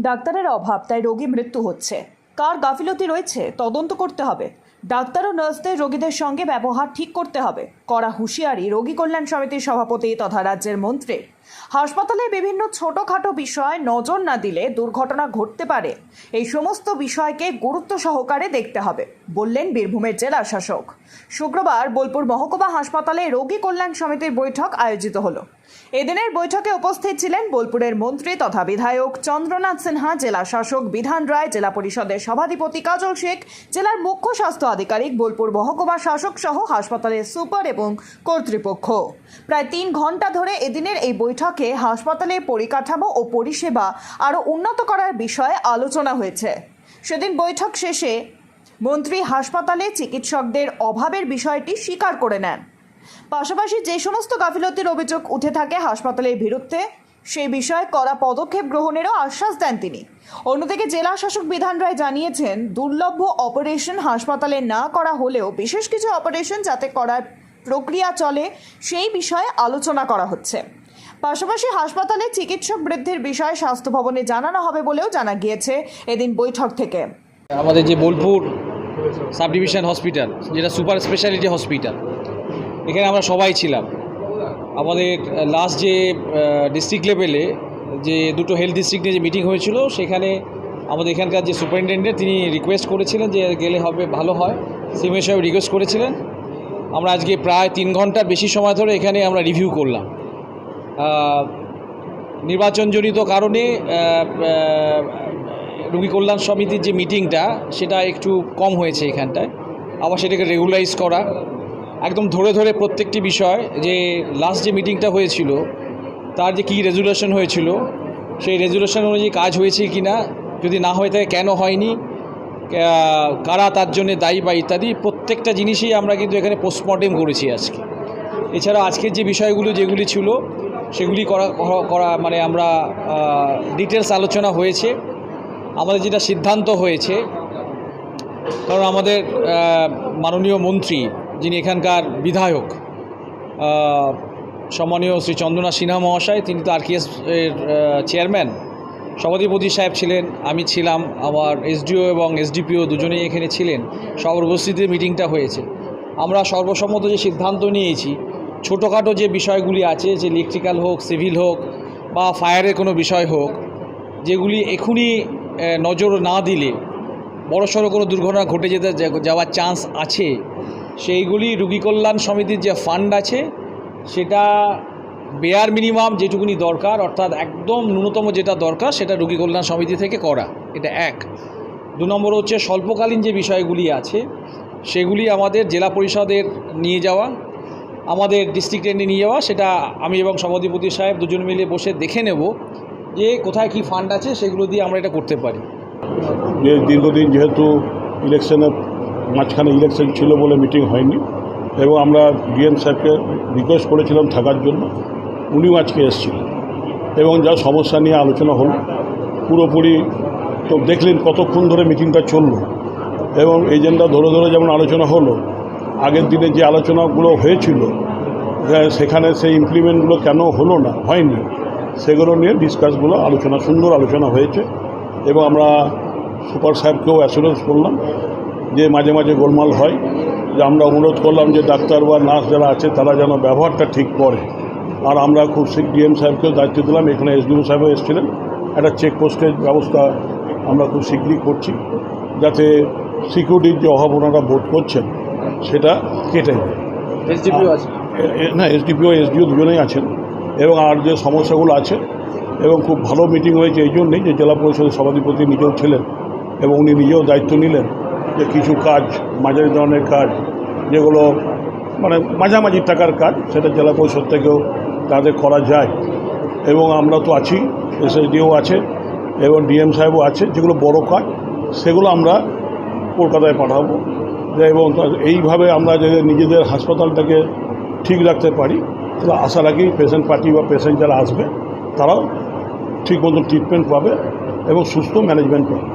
ডাক্তারের অভাব, তাই রোগী মৃত্যু হচ্ছে। কার গাফিলতি রয়েছে, তদন্ত করতে হবে। ডাক্তার ও নার্সদের রোগীদের সঙ্গে ব্যবহার ঠিক করতে হবে। কড়া হুঁশিয়ারি, রোগী কল্যাণ সমিতির সভাপতি তথা রাজ্যের মন্ত্রী। হাসপাতালে বিভিন্ন ছোটখাটো বিষয় নজর না দিলে দুর্ঘটনা ঘটতে পারে। এই সমস্ত বিষয়কে গুরুত্ব সহকারে দেখতে হবে, বললেন বীরভূমের জেলা শাসক। শুক্রবার বোলপুর মহকুমা হাসপাতালে রোগী কল্যাণ সমিতির বৈঠক আয়োজিত হলো। এদিনের বৈঠকে উপস্থিত ছিলেন বোলপুরের মন্ত্রী তথা বিধায়ক চন্দ্রনাথ সিনহা, জেলা শাসক বিধান রায়, জেলা পরিষদের সভাধিপতি কাজল শেখ, জেলার মুখ্য স্বাস্থ্য আধিকারিক বোলপুর মহকুমা শাসক সহ হাসপাতালের সুপার এবং কর্তৃপক্ষ। প্রায় তিন ঘণ্টা ধরে এদিনের এই বৈঠকে হাসপাতালের পরিকাঠামো ও পরিষেবা আরও উন্নত করার বিষয়ে আলোচনা হয়েছে। সেদিন বৈঠক শেষে মন্ত্রী হাসপাতালে চিকিৎসকদের অভাবের বিষয়টি স্বীকার করে নেন। পাশাপাশি যে সমস্ত গাফিলতির অভিযোগ উঠে থাকে হাসপাতালের বিরুদ্ধে সেই বিষয়ে কড়া পদক্ষেপ গ্রহণেরও আশ্বাস দেন তিনি। অন্যদিকে জেলা শাসক বিধান রায় জানিয়েছেন দুর্লভ্য অপারেশন হাসপাতালে না করা হলেও বিশেষ কিছু অপারেশন যাতে করার প্রক্রিয়া চলে, সেই বিষয়ে আলোচনা করা হচ্ছে। পাশাপাশি হাসপাতালে চিকিৎসক বৃদ্ধির বিষয়ে স্বাস্থ্য ভবনে জানানো হবে বলেও জানা গিয়েছে এদিন বৈঠক থেকে। আমাদের যে বোলপুর সাব ডিভিশন হসপিটাল, যেটা সুপার স্পেশালিটি হসপিটাল এখানে আমরা সবাই ছিলাম। আমাদের লাস্ট যে ডিস্ট্রিক্ট লেভেলে যে দুটো হেলথ ডিস্ট্রিক্টে যে মিটিং হয়েছিল, সেখানে আমাদের এখানকার যে সুপারিনটেন্ডেন্ট তিনি রিকোয়েস্ট করেছিলেন যে গেলে হবে, ভালো হয়। সিএমএ সাহেব রিকোয়েস্ট করেছিলেন। আমরা আজকে প্রায় তিন ঘণ্টার বেশি সময় ধরে এখানে আমরা রিভিউ করলাম। নির্বাচনজনিত কারণে রোগী কল্যাণ সমিতির যে মিটিংটা সেটা একটু কম হয়েছে এখানটায়। আবার সেটাকে রেগুলারাইজ করা একদম ধরে ধরে প্রত্যেকটি বিষয় যে লাস্ট যে মিটিংটা হয়েছিল, তার যে কী রেজুলেশন হয়েছিল, সেই রেজুলেশন অনুযায়ী কাজ হয়েছে কি না যদি না হয়ে থাকে কেন হয়নি কারা তার জন্য দায়ী বা ইত্যাদি, প্রত্যেকটা জিনিসই আমরা কিন্তু এখানে পোস্টমর্টেম করেছি আজকে। এছাড়া আজকের যে বিষয়গুলো যেগুলি ছিল, সেগুলি করা, করা- মানে আমরা ডিটেলস আলোচনা হয়েছে। আমাদের যেটা সিদ্ধান্ত হয়েছে, কারণ আমাদের মাননীয় মন্ত্রী যিনি এখানকার বিধায়ক সম্মানীয় শ্রী চন্দ্রনাথ সিনহা মহাশয়, তিনি তো আরকেএস এর চেয়ারম্যান। সভাধিপতি সাহেব ছিলেন, আমি ছিলাম, আমার এসডিও এবং এসডিপিও দুজনেই এখানে ছিলেন। সবার উপস্থিতিতে মিটিংটা হয়েছে। আমরা সর্বসম্মত যে সিদ্ধান্ত নিয়েছি, ছোটোখাটো যে বিষয়গুলি আছে, যে ইলেকট্রিক্যাল হোক, সিভিল হোক, বা ফায়ারের কোনো বিষয় হোক, যেগুলি এখনই নজর না দিলে বড়সড় কোনো দুর্ঘটনা ঘটে যেতে যাওয়ার চান্স আছে সেইগুলি রুগী কল্যাণ সমিতির যে ফান্ড আছে, সেটা বেয়ার মিনিমাম যেটুকুনি দরকার, অর্থাৎ একদম ন্যূনতম যেটা দরকার, সেটা রুগী কল্যাণ সমিতি থেকে করা। এটা এক। দু নম্বর হচ্ছে স্বল্পকালীন যে বিষয়গুলি আছে, সেগুলি আমাদের জেলা পরিষদের নিয়ে যাওয়া, আমাদের ডিস্ট্রিক্ট ডিস্ট্রিক্টে নিয়ে যাওয়া, সেটা আমি এবং সভাধিপতি সাহেব দুজন মিলে বসে দেখে নেব যে কোথায় কি ফান্ড আছে, সেগুলো দিয়ে আমরা এটা করতে পারি। দীর্ঘদিন যেহেতু ইলেকশনের মাঝখানে ইলেকশন ছিল বলে মিটিং হয়নি এবং আমরা ডিএম সাহেবকে রিকোয়েস্ট করেছিলাম থাকার জন্য। উনিও আজকে এসেছিলেন এবং যা সমস্যা নিয়ে আলোচনা হলো, পুরোপুরি তো দেখলেন কতক্ষণ ধরে মিটিংটা চলল এবং এজেন্ডা ধরে ধরে যেমন আলোচনা হলো, আগের দিনে যে আলোচনাগুলো হয়েছিল সেখানে সেই ইমপ্লিমেন্টগুলো কেন হলো না, হয়নি, সেগুলো নিয়ে ডিসকাসগুলো আলোচনা, সুন্দর আলোচনা হয়েছে এবং আমরা সুপার সাহেবকেও অ্যাসুরেন্স করলাম যে মাঝে মাঝে গোলমাল হয় যে আমরা অনুরোধ করলাম যে ডাক্তার বা নার্স যারা আছে তারা যেন ব্যবহারটা ঠিক করে। আর আমরা খুব শীঘ্র ডিএম সাহেবকেও দায়িত্ব দিলাম এখানে এসডিও সাহেবও এসেছিলেন। একটা চেকপোস্টের ব্যবস্থা আমরা খুব শীঘ্রই করছি যাতে সিকিউরিটির যে অভাব ওনারা বোধ করছেন সেটা কেটে যায়। না এসডিপিও এসডিও দুজনেই আছেন। এবং আর যে সমস্যাগুলো আছে এবং খুব ভালো মিটিং হয়েছে এই জন্যই যে জেলা পরিষদের সভাধিপতি নিজেও ছিলেন এবং উনি নিজেও দায়িত্ব নিলেন। যে কিছু কাজ, মাঝারি ধরনের কাজ, যেগুলো মানে মাঝামাঝি টাকার কাজ, সেটা জেলা পরিষদ থেকেও তাদের করা যায়। এবং আমরা তো আছি, এসএসডিও আছে, এবং ডিএম সাহেবও আছে, যেগুলো বড় কাজ, সেগুলো আমরা কলকাতায় পাঠাবো। এবং এইভাবে আমরা যদি নিজেদের হাসপাতালটাকে ঠিক রাখতে পারি, তাহলে আশা রাখি পেশেন্ট পার্টি বা পেশেন্ট যারা আসবে, তারাও ঠিক মতো ট্রিটমেন্ট পাবে এবং সুস্থ ম্যানেজমেন্ট পাবে।